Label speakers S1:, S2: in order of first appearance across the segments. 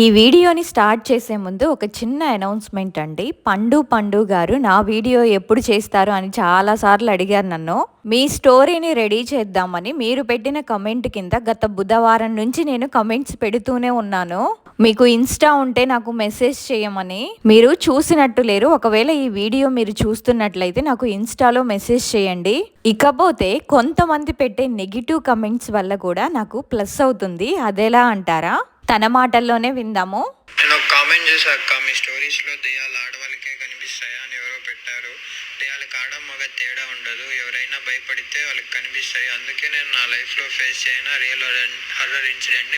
S1: ఈ వీడియోని స్టార్ట్ చేసే ముందు ఒక చిన్న అనౌన్స్మెంట్ అండి పండు పండు గారు నా వీడియో ఎప్పుడు చేస్తారు అని చాలాసార్లు అడిగారు నన్ను మీ స్టోరీని రెడీ చేద్దామని మీరు పెట్టిన కమెంట్ కింద గత బుధవారం నుంచి నేను కమెంట్స్ పెడుతూనే ఉన్నాను మీకు ఇన్స్టా ఉంటే నాకు మెసేజ్ చేయమని మీరు చూసినట్టు లేరు ఒకవేళ ఈ వీడియో మీరు చూస్తున్నట్లయితే నాకు ఇన్స్టాలో మెసేజ్ చేయండి ఇకపోతే కొంతమంది పెట్టే నెగిటివ్ కమెంట్స్ వల్ల కూడా నాకు ప్లస్ అవుతుంది అదెలా అంటారా తన మాటల్లోనే విందాము కామెంట్ స్టోరీస్లో దెయ్యాలు ఆడవాళ్ళకే ఎవరో పెట్టారు తేడా ఉండదు ఎవరైనా భయపడితే వాళ్ళకి కనిపిస్తాయి అందుకే నేను నా లైఫ్లో ఫేస్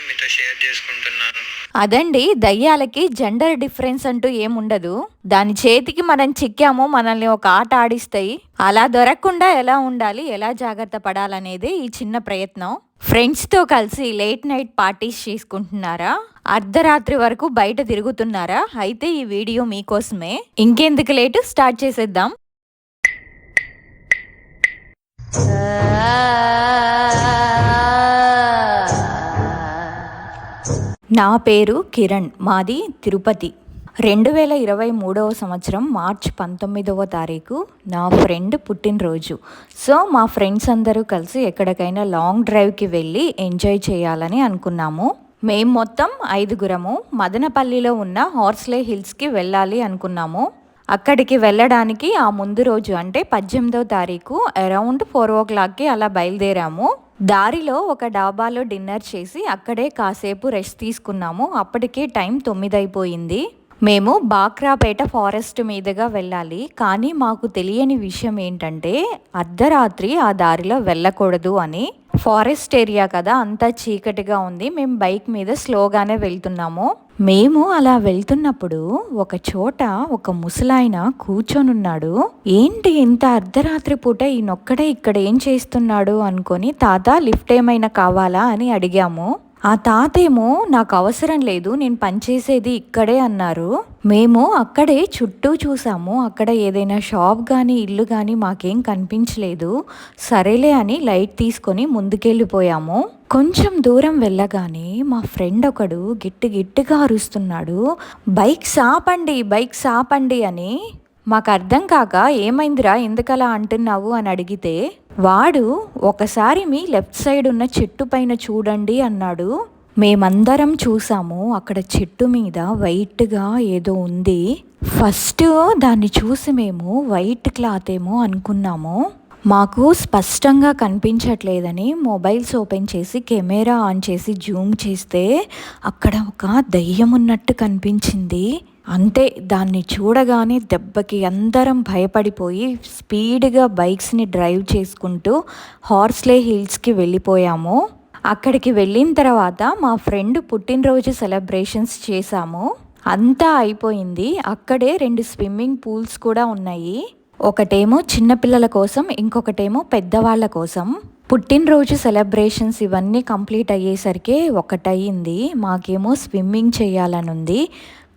S1: మీతో షేర్ చేసుకుంటున్నాను అదండి దయ్యాలకి జెండర్ డిఫరెన్స్ అంటూ ఏముండదు దాని చేతికి మనం చిక్కాము మనల్ని ఒక ఆట ఆడిస్తాయి అలా దొరకకుండా ఎలా ఉండాలి ఎలా జాగ్రత్త పడాలనేది ఈ చిన్న ప్రయత్నం ఫ్రెండ్స్తో కలిసి లేట్ నైట్ పార్టీస్ చేసుకుంటున్నారా అర్ధరాత్రి వరకు బయట తిరుగుతున్నారా అయితే ఈ వీడియో మీకోసమే ఇంకెందుకు లేటు స్టార్ట్ చేసేద్దాం నా పేరు కిరణ్ మాది తిరుపతి రెండు వేల ఇరవై మూడవ సంవత్సరం మార్చ్ పంతొమ్మిదవ తారీఖు నా ఫ్రెండ్ పుట్టినరోజు సో మా ఫ్రెండ్స్ అందరూ కలిసి ఎక్కడికైనా లాంగ్ డ్రైవ్కి వెళ్ళి ఎంజాయ్ చేయాలని అనుకున్నాము మేము మొత్తం ఐదుగురము మదనపల్లిలో ఉన్న హార్స్లే హిల్స్కి వెళ్ళాలి అనుకున్నాము అక్కడికి వెళ్ళడానికి ఆ ముందు రోజు అంటే పద్దెనిమిదవ తారీఖు అరౌండ్ ఫోర్ ఓ క్లాక్కి అలా బయలుదేరాము దారిలో ఒక డాబాలో డిన్నర్ చేసి అక్కడే కాసేపు రెస్ట్ తీసుకున్నాము అప్పటికే టైం తొమ్మిది అయిపోయింది మేము బాక్రాపేట ఫారెస్ట్ మీదుగా వెళ్ళాలి కానీ మాకు తెలియని విషయం ఏంటంటే అర్ధరాత్రి ఆ దారిలో వెళ్ళకూడదు అని ఫారెస్ట్ ఏరియా కదా అంతా చీకటిగా ఉంది మేము బైక్ మీద స్లోగానే వెళ్తున్నాము మేము అలా వెళ్తున్నప్పుడు ఒక చోట ఒక ముసలాయన కూర్చొనున్నాడు ఏంటి ఇంత అర్ధరాత్రి పూట ఈయనొక్కడే ఇక్కడ ఏం చేస్తున్నాడు అనుకొని తాత లిఫ్ట్ ఏమైనా కావాలా అని అడిగాము ఆ తాతేమో నాకు అవసరం లేదు నేను పనిచేసేది ఇక్కడే అన్నారు మేము అక్కడే చుట్టూ చూసాము అక్కడ ఏదైనా షాప్ కానీ ఇల్లు కానీ మాకేం కనిపించలేదు సరేలే అని లైట్ తీసుకొని ముందుకెళ్ళిపోయాము కొంచెం దూరం వెళ్ళగానే మా ఫ్రెండ్ ఒకడు గిట్టు గిట్టుగా అరుస్తున్నాడు బైక్ సాపండి బైక్ సాపండి అని మాకు అర్థం కాక ఏమైందిరా ఎందుకలా అంటున్నావు అని అడిగితే వాడు ఒకసారి మీ లెఫ్ట్ సైడ్ ఉన్న చెట్టు పైన చూడండి అన్నాడు మేమందరం చూసాము అక్కడ చెట్టు మీద వైట్గా ఏదో ఉంది ఫస్ట్ దాన్ని చూసి మేము వైట్ క్లాత్ ఏమో అనుకున్నాము మాకు స్పష్టంగా కనిపించట్లేదని మొబైల్స్ ఓపెన్ చేసి కెమెరా ఆన్ చేసి జూమ్ చేస్తే అక్కడ ఒక దయ్యం ఉన్నట్టు కనిపించింది అంతే దాన్ని చూడగానే దెబ్బకి అందరం భయపడిపోయి స్పీడ్గా బైక్స్ని డ్రైవ్ చేసుకుంటూ హార్స్లే హిల్స్కి వెళ్ళిపోయాము అక్కడికి వెళ్ళిన తర్వాత మా ఫ్రెండ్ పుట్టినరోజు సెలబ్రేషన్స్ చేశాము అంతా అయిపోయింది అక్కడే రెండు స్విమ్మింగ్ పూల్స్ కూడా ఉన్నాయి ఒకటేమో చిన్నపిల్లల కోసం ఇంకొకటేమో పెద్దవాళ్ళ కోసం పుట్టినరోజు సెలబ్రేషన్స్ ఇవన్నీ కంప్లీట్ అయ్యేసరికి ఒకటయ్యింది మాకేమో స్విమ్మింగ్ చేయాలనుంది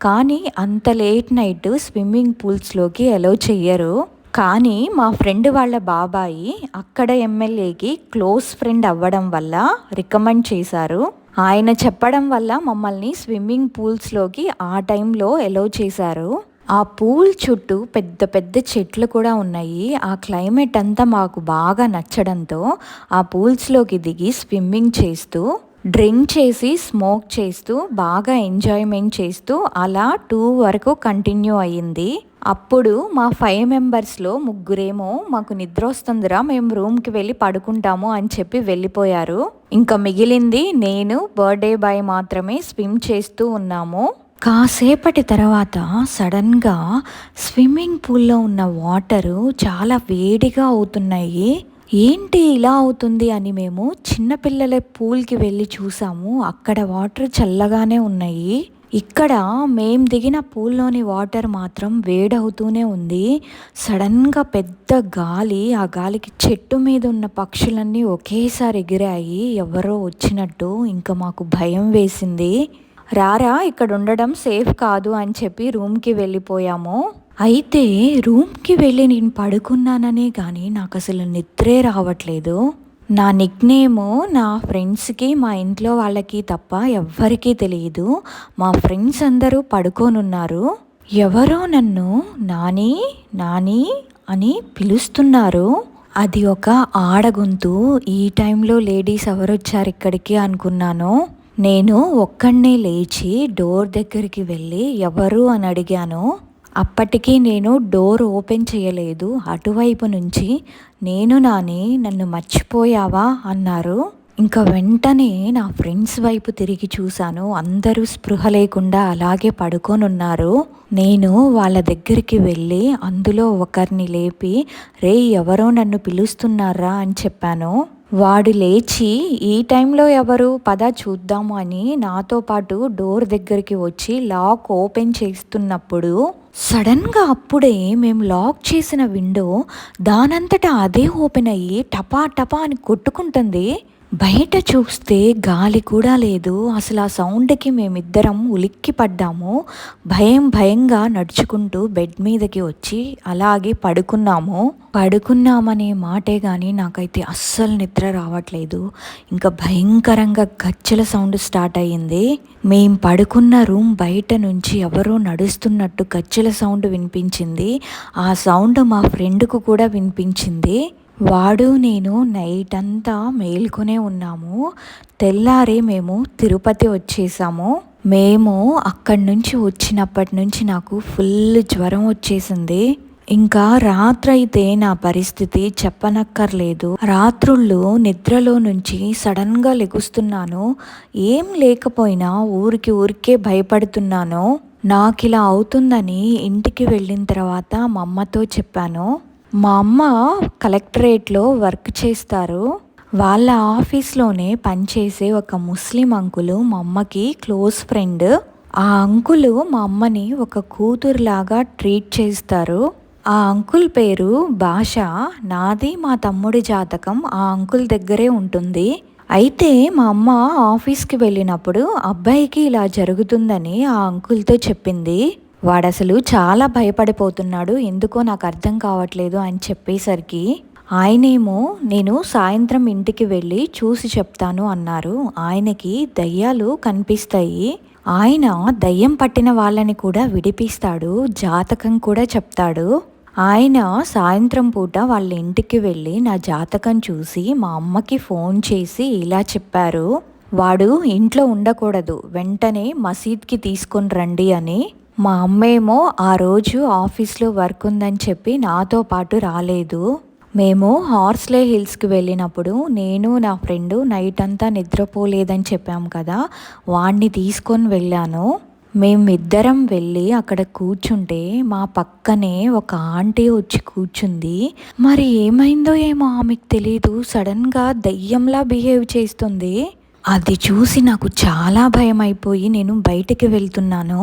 S1: కానీ అంత లేట్ నైట్ స్విమ్మింగ్ పూల్స్లోకి అలౌ చెయ్యరు కానీ మా ఫ్రెండ్ వాళ్ళ బాబాయి అక్కడ ఎమ్మెల్యేకి క్లోజ్ ఫ్రెండ్ అవ్వడం వల్ల రికమెండ్ చేశారు ఆయన చెప్పడం వల్ల మమ్మల్ని స్విమ్మింగ్ పూల్స్లోకి ఆ టైంలో ఎలో చేశారు ఆ పూల్ చుట్టూ పెద్ద పెద్ద చెట్లు కూడా ఉన్నాయి ఆ క్లైమేట్ అంతా మాకు బాగా నచ్చడంతో ఆ పూల్స్లోకి దిగి స్విమ్మింగ్ చేస్తూ డ్రింక్ చేసి స్మోక్ చేస్తూ బాగా ఎంజాయ్మెంట్ చేస్తూ అలా టూ వరకు కంటిన్యూ అయ్యింది అప్పుడు మా ఫైవ్ మెంబర్స్లో ముగ్గురేమో మాకు నిద్ర వస్తుందిరా మేము రూమ్కి వెళ్ళి పడుకుంటాము అని చెప్పి వెళ్ళిపోయారు ఇంకా మిగిలింది నేను బర్త్డే బాయ్ మాత్రమే స్విమ్ చేస్తూ ఉన్నాము కాసేపటి తర్వాత సడన్గా స్విమ్మింగ్ పూల్లో ఉన్న వాటరు చాలా వేడిగా అవుతున్నాయి ఏంటి ఇలా అవుతుంది అని మేము చిన్నపిల్లల పూల్కి వెళ్ళి చూసాము అక్కడ వాటర్ చల్లగానే ఉన్నాయి ఇక్కడ మేం దిగిన పూల్లోని వాటర్ మాత్రం వేడవుతూనే ఉంది సడన్గా పెద్ద గాలి ఆ గాలికి చెట్టు మీద ఉన్న పక్షులన్నీ ఒకేసారి ఎగిరాయి ఎవరో వచ్చినట్టు ఇంకా మాకు భయం వేసింది రారా ఇక్కడ ఉండడం సేఫ్ కాదు అని చెప్పి రూమ్కి వెళ్ళిపోయాము అయితే రూమ్కి వెళ్ళి నేను పడుకున్నాననే కానీ నాకు అసలు నిద్రే రావట్లేదు నా నిక్నేమ్ నా ఫ్రెండ్స్కి మా ఇంట్లో వాళ్ళకి తప్ప ఎవ్వరికీ తెలియదు మా ఫ్రెండ్స్ అందరూ పడుకోనున్నారు ఎవరో నన్ను నాని నాని అని పిలుస్తున్నారు అది ఒక ఆడగొంతు ఈ టైంలో లేడీస్ ఎవరొచ్చారు ఇక్కడికి అనుకున్నాను నేను ఒక్కడనే లేచి డోర్ దగ్గరికి వెళ్ళి ఎవరు అని అడిగాను అప్పటికీ నేను డోర్ ఓపెన్ చేయలేదు అటువైపు నుంచి నేను నాని నన్ను మర్చిపోయావా అన్నారు ఇంకా వెంటనే నా ఫ్రెండ్స్ వైపు తిరిగి చూశాను అందరూ స్పృహ లేకుండా అలాగే పడుకోనున్నారు నేను వాళ్ళ దగ్గరికి వెళ్ళి అందులో ఒకరిని లేపి రే ఎవరో నన్ను పిలుస్తున్నారా అని చెప్పాను వాడు లేచి ఈ టైంలో ఎవరు పద చూద్దాము అని నాతో పాటు డోర్ దగ్గరికి వచ్చి లాక్ ఓపెన్ చేస్తున్నప్పుడు సడన్గా అప్పుడే మేము లాక్ చేసిన విండో దానంతటా అదే ఓపెన్ అయ్యి టపా టపా అని కొట్టుకుంటుంది బయట చూస్తే గాలి కూడా లేదు అసలు ఆ సౌండ్కి మేమిద్దరం ఉలిక్కి పడ్డాము భయం భయంగా నడుచుకుంటూ బెడ్ మీదకి వచ్చి అలాగే పడుకున్నాము పడుకున్నామనే మాటే కానీ నాకైతే అస్సలు నిద్ర రావట్లేదు ఇంకా భయంకరంగా గచ్చల సౌండ్ స్టార్ట్ అయ్యింది మేం పడుకున్న రూమ్ బయట నుంచి ఎవరో నడుస్తున్నట్టు గచ్చల సౌండ్ వినిపించింది ఆ సౌండ్ మా ఫ్రెండ్కు కూడా వినిపించింది వాడు నేను నైట్ అంతా మేల్కొనే ఉన్నాము తెల్లారి మేము తిరుపతి వచ్చేసాము మేము అక్కడి నుంచి వచ్చినప్పటి నుంచి నాకు ఫుల్ జ్వరం వచ్చేసింది ఇంకా రాత్రైతే నా పరిస్థితి చెప్పనక్కర్లేదు రాత్రుళ్ళు నిద్రలో నుంచి సడన్గా లెగుస్తున్నాను ఏం లేకపోయినా ఊరికి ఊరికే భయపడుతున్నాను నాకు ఇలా అవుతుందని ఇంటికి వెళ్ళిన తర్వాత మా అమ్మతో చెప్పాను మా అమ్మ కలెక్టరేట్లో వర్క్ చేస్తారు వాళ్ళ ఆఫీస్లోనే పనిచేసే ఒక ముస్లిం అంకులు మా అమ్మకి క్లోజ్ ఫ్రెండ్ ఆ అంకులు మా అమ్మని ఒక కూతురులాగా ట్రీట్ చేస్తారు ఆ అంకుల్ పేరు భాష నాది మా తమ్ముడి జాతకం ఆ అంకుల్ దగ్గరే ఉంటుంది అయితే మా అమ్మ ఆఫీస్కి వెళ్ళినప్పుడు అబ్బాయికి ఇలా జరుగుతుందని ఆ అంకుల్తో చెప్పింది వాడసలు చాలా భయపడిపోతున్నాడు ఎందుకో నాకు అర్థం కావట్లేదు అని చెప్పేసరికి ఆయనేమో నేను సాయంత్రం ఇంటికి వెళ్ళి చూసి చెప్తాను అన్నారు ఆయనకి దయ్యాలు కనిపిస్తాయి ఆయన దయ్యం పట్టిన వాళ్ళని కూడా విడిపిస్తాడు జాతకం కూడా చెప్తాడు ఆయన సాయంత్రం పూట వాళ్ళ ఇంటికి వెళ్ళి నా జాతకం చూసి మా అమ్మకి ఫోన్ చేసి ఇలా చెప్పారు వాడు ఇంట్లో ఉండకూడదు వెంటనే మసీద్కి తీసుకొని రండి అని మా అమ్మేమో ఆ రోజు ఆఫీస్లో వర్క్ ఉందని చెప్పి నాతో పాటు రాలేదు మేము హార్స్లే హిల్స్కి వెళ్ళినప్పుడు నేను నా ఫ్రెండు నైట్ అంతా నిద్రపోలేదని చెప్పాం కదా వాణ్ణి తీసుకొని వెళ్ళాను మేమిద్దరం వెళ్ళి అక్కడ కూర్చుంటే మా పక్కనే ఒక ఆంటీ వచ్చి కూర్చుంది మరి ఏమైందో ఏమో ఆమెకు తెలీదు సడన్గా దయ్యంలా బిహేవ్ చేస్తుంది అది చూసి నాకు చాలా భయం అయిపోయి నేను బయటికి వెళ్తున్నాను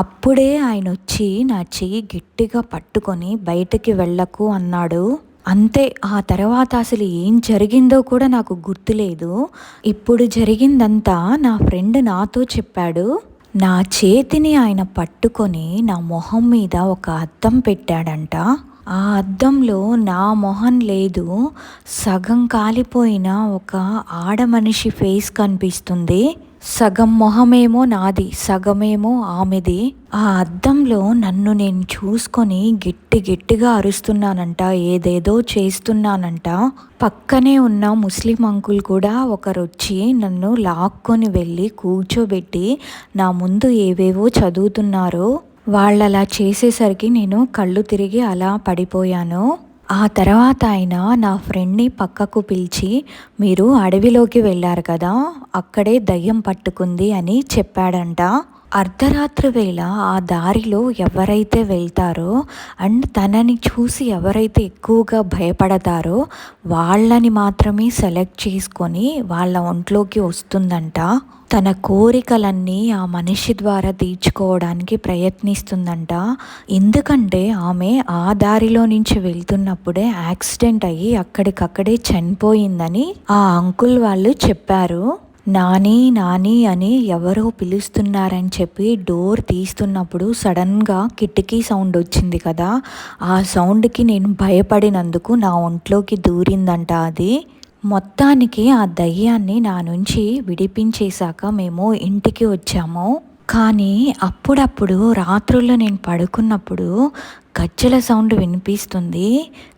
S1: అప్పుడే ఆయన వచ్చి నా చెయ్యి గట్టిగా పట్టుకొని బయటకి వెళ్ళకు అన్నాడు అంతే ఆ తర్వాత అసలు ఏం జరిగిందో కూడా నాకు గుర్తులేదు ఇప్పుడు జరిగిందంతా నా ఫ్రెండ్ నాతో చెప్పాడు నా చేతిని ఆయన పట్టుకొని నా మొహం మీద ఒక అద్దం పెట్టాడంట ఆ అద్దంలో నా మొహం లేదు సగం కాలిపోయిన ఒక ఆడ మనిషి ఫేస్ కనిపిస్తుంది సగం మొహమేమో నాది సగమేమో ఆమెది ఆ అద్దంలో నన్ను నేను చూసుకొని గిట్టి గిట్టిగా అరుస్తున్నానంట ఏదేదో చేస్తున్నానంట పక్కనే ఉన్న ముస్లిం అంకుల్ కూడా ఒకరు వచ్చి నన్ను లాక్కొని వెళ్ళి కూర్చోబెట్టి నా ముందు ఏవేవో చదువుతున్నారో వాళ్ళు అలా చేసేసరికి నేను కళ్ళు తిరిగి అలా పడిపోయాను ఆ తర్వాత ఆయన నా ఫ్రెండ్ని పక్కకు పిలిచి మీరు అడవిలోకి వెళ్ళారు కదా అక్కడే దయ్యం పట్టుకుంది అని చెప్పాడంట అర్ధరాత్రి వేళ ఆ దారిలో ఎవరైతే వెళ్తారో అండ్ తనని చూసి ఎవరైతే ఎక్కువగా భయపడతారో వాళ్ళని మాత్రమే సెలెక్ట్ చేసుకొని వాళ్ళ ఒంట్లోకి వస్తుందంట తన కోరికలన్నీ ఆ మనిషి ద్వారా తీర్చుకోవడానికి ప్రయత్నిస్తుందంట ఎందుకంటే ఆమె ఆ దారిలో నుంచి వెళ్తున్నప్పుడే యాక్సిడెంట్ అయ్యి అక్కడికక్కడే చనిపోయిందని ఆ అంకుల్ వాళ్ళు చెప్పారు నాని నాని అని ఎవరో పిలుస్తున్నారని చెప్పి డోర్ తీస్తున్నప్పుడు సడన్గా కిటికీ సౌండ్ వచ్చింది కదా ఆ సౌండ్కి నేను భయపడినందుకు నా ఒంట్లోకి దూరిందంట అది మొత్తానికి ఆ దయ్యాన్ని నా నుంచి విడిపించేశాక మేము ఇంటికి వచ్చాము కానీ అప్పుడప్పుడు రాత్రుల్లో నేను పడుకున్నప్పుడు గజ్జల సౌండ్ వినిపిస్తుంది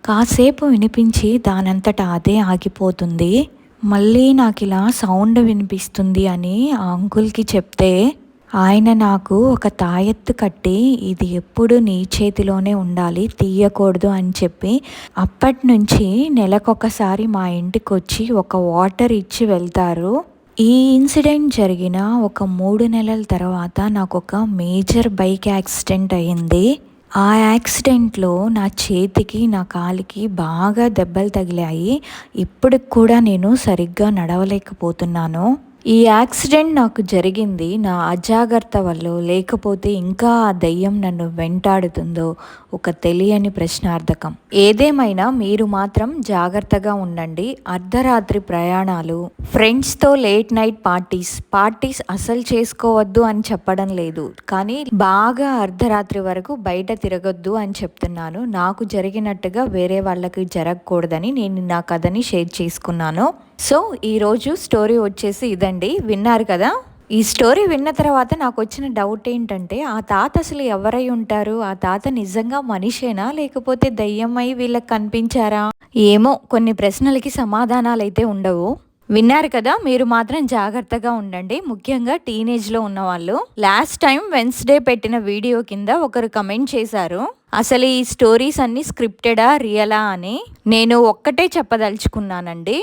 S1: కాసేపు వినిపించి దానంతట అదే ఆగిపోతుంది మళ్ళీ నాకు ఇలా సౌండ్ వినిపిస్తుంది అని ఆ అంకుల్కి చెప్తే ఆయన నాకు ఒక తాయెత్తు కట్టి ఇది ఎప్పుడు నీ చేతిలోనే ఉండాలి తీయకూడదు అని చెప్పి అప్పటి నుంచి నెలకొకసారి మా ఇంటికి వచ్చి ఒక వాటర్ ఇచ్చి వెళ్తారు ఈ ఇన్సిడెంట్ జరిగిన ఒక మూడు నెలల తర్వాత నాకు ఒక మేజర్ బైక్ యాక్సిడెంట్ అయింది ఆ యాక్సిడెంట్లో నా చేతికి నా కాలికి బాగా దెబ్బలు తగిలాయి ఇప్పటికి కూడా నేను సరిగ్గా నడవలేకపోతున్నాను ఈ యాక్సిడెంట్ నాకు జరిగింది నా అజాగ్రత్త వల్ల లేకపోతే ఇంకా ఆ దయ్యం నన్ను వెంటాడుతుందో ఒక తెలియని ప్రశ్నార్థకం ఏదేమైనా మీరు మాత్రం జాగ్రత్తగా ఉండండి అర్ధరాత్రి ప్రయాణాలు ఫ్రెండ్స్తో లేట్ నైట్ పార్టీస్ పార్టీస్ అసలు చేసుకోవద్దు అని చెప్పడం లేదు కానీ బాగా అర్ధరాత్రి వరకు బయట తిరగొద్దు అని చెప్తున్నాను నాకు జరిగినట్టుగా వేరే వాళ్ళకి జరగకూడదని నేను నా కథని షేర్ చేసుకున్నాను సో ఈరోజు స్టోరీ వచ్చేసి ఇదండి విన్నారు కదా ఈ స్టోరీ విన్న తర్వాత నాకు వచ్చిన డౌట్ ఏంటంటే ఆ తాత అసలు ఎవరై ఉంటారు ఆ తాత నిజంగా మనిషేనా లేకపోతే దయ్యమై వీళ్ళకి కనిపించారా ఏమో కొన్ని ప్రశ్నలకి సమాధానాలు అయితే ఉండవు విన్నారు కదా మీరు మాత్రం జాగ్రత్తగా ఉండండి ముఖ్యంగా టీనేజ్లో ఉన్న వాళ్ళు లాస్ట్ టైం వెన్స్డే పెట్టిన వీడియో కింద ఒకరు కమెంట్ చేశారు అసలు ఈ స్టోరీస్ అన్ని స్క్రిప్టెడా రియలా అని నేను ఒక్కటే చెప్పదలుచుకున్నానండి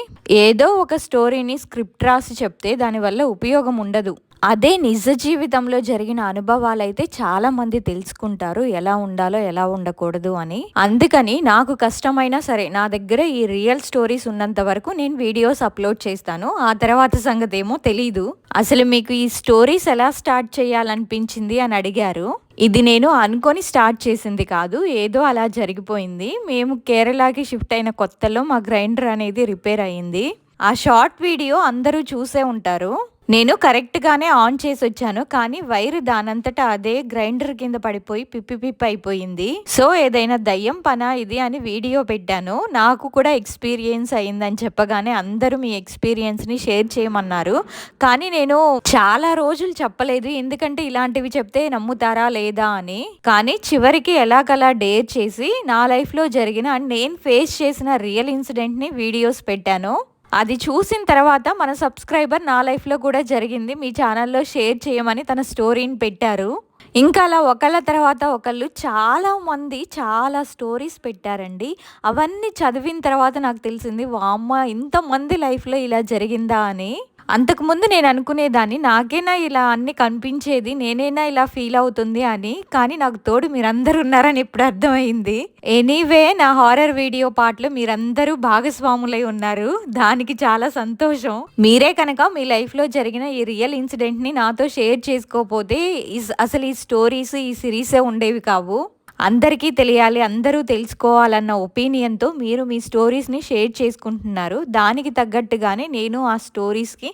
S1: ఏదో ఒక స్టోరీని స్క్రిప్ట్ రాసి చెప్తే దానివల్ల ఉపయోగం ఉండదు అదే నిజ జీవితంలో జరిగిన అనుభవాలు అయితే చాలా మంది తెలుసుకుంటారు ఎలా ఉండాలో ఎలా ఉండకూడదు అని అందుకని నాకు కష్టమైనా సరే నా దగ్గర ఈ రియల్ స్టోరీస్ ఉన్నంత వరకు నేను వీడియోస్ అప్లోడ్ చేస్తాను ఆ తర్వాత సంగతి ఏమో తెలీదు అసలు మీకు ఈ స్టోరీస్ ఎలా స్టార్ట్ చేయాలనిపించింది అని అడిగారు ఇది నేను అనుకొని స్టార్ట్ చేసింది కాదు ఏదో అలా జరిగిపోయింది మేము కేరళకి షిఫ్ట్ అయిన కొత్తలో మా గ్రైండర్ అనేది రిపేర్ అయింది ఆ షార్ట్ వీడియో అందరూ చూసే ఉంటారు నేను కరెక్ట్గానే ఆన్ చేసి వచ్చాను కానీ వైర్ దానంతటా అదే గ్రైండర్ కింద పడిపోయి పిప్పి పిప్ అయిపోయింది సో ఏదైనా దయ్యం పనా ఇది అని వీడియో పెట్టాను నాకు కూడా ఎక్స్పీరియన్స్ అయిందని చెప్పగానే అందరూ మీ ఎక్స్పీరియన్స్ని షేర్ చేయమన్నారు కానీ నేను చాలా రోజులు చెప్పలేదు ఎందుకంటే ఇలాంటివి చెప్తే నమ్ముతారా లేదా అని కానీ చివరికి ఎలాగలా డేర్ చేసి నా లైఫ్లో జరిగిన నేను ఫేస్ చేసిన రియల్ ఇన్సిడెంట్ని వీడియోస్ పెట్టాను అది చూసిన తర్వాత మన సబ్స్క్రైబర్ నా లైఫ్లో కూడా జరిగింది మీ ఛానల్లో షేర్ చేయమని తన స్టోరీని పెట్టారు ఇంకా అలా ఒకళ్ళ తర్వాత ఒకళ్ళు చాలామంది చాలా స్టోరీస్ పెట్టారండి అవన్నీ చదివిన తర్వాత నాకు తెలిసింది వామ్మ ఇంతమంది లైఫ్లో ఇలా జరిగిందా అని అంతకుముందు నేను అనుకునేదాన్ని నాకైనా ఇలా అన్ని కనిపించేది నేనైనా ఇలా ఫీల్ అవుతుంది అని కానీ నాకు తోడు మీరందరూ ఉన్నారని ఇప్పుడు అర్థమైంది ఎనీవే నా హారర్ వీడియో పాటలు మీరందరూ భాగస్వాములై ఉన్నారు దానికి చాలా సంతోషం మీరే కనుక మీ లైఫ్లో జరిగిన ఈ రియల్ ఇన్సిడెంట్ని నాతో షేర్ చేసుకోపోతే అసలు ఈ స్టోరీస్ ఈ సిరీసే ఉండేవి కావు అందరికీ తెలియాలి అందరూ తెలుసుకోవాలన్న ఒపీనియన్తో మీరు మీ స్టోరీస్ని షేర్ చేసుకుంటున్నారు దానికి తగ్గట్టుగానే నేను ఆ స్టోరీస్కి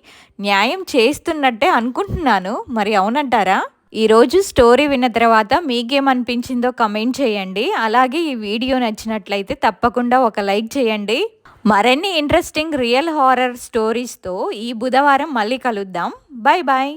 S1: న్యాయం చేస్తున్నట్టే అనుకుంటున్నాను మరి అవునంటారా ఈరోజు స్టోరీ విన్న తర్వాత మీకేమనిపించిందో కమెంట్ చేయండి అలాగే ఈ వీడియో నచ్చినట్లయితే తప్పకుండా ఒక లైక్ చేయండి మరిన్ని ఇంట్రెస్టింగ్ రియల్ హారర్ స్టోరీస్తో ఈ బుధవారం మళ్ళీ కలుద్దాం బాయ్ బాయ్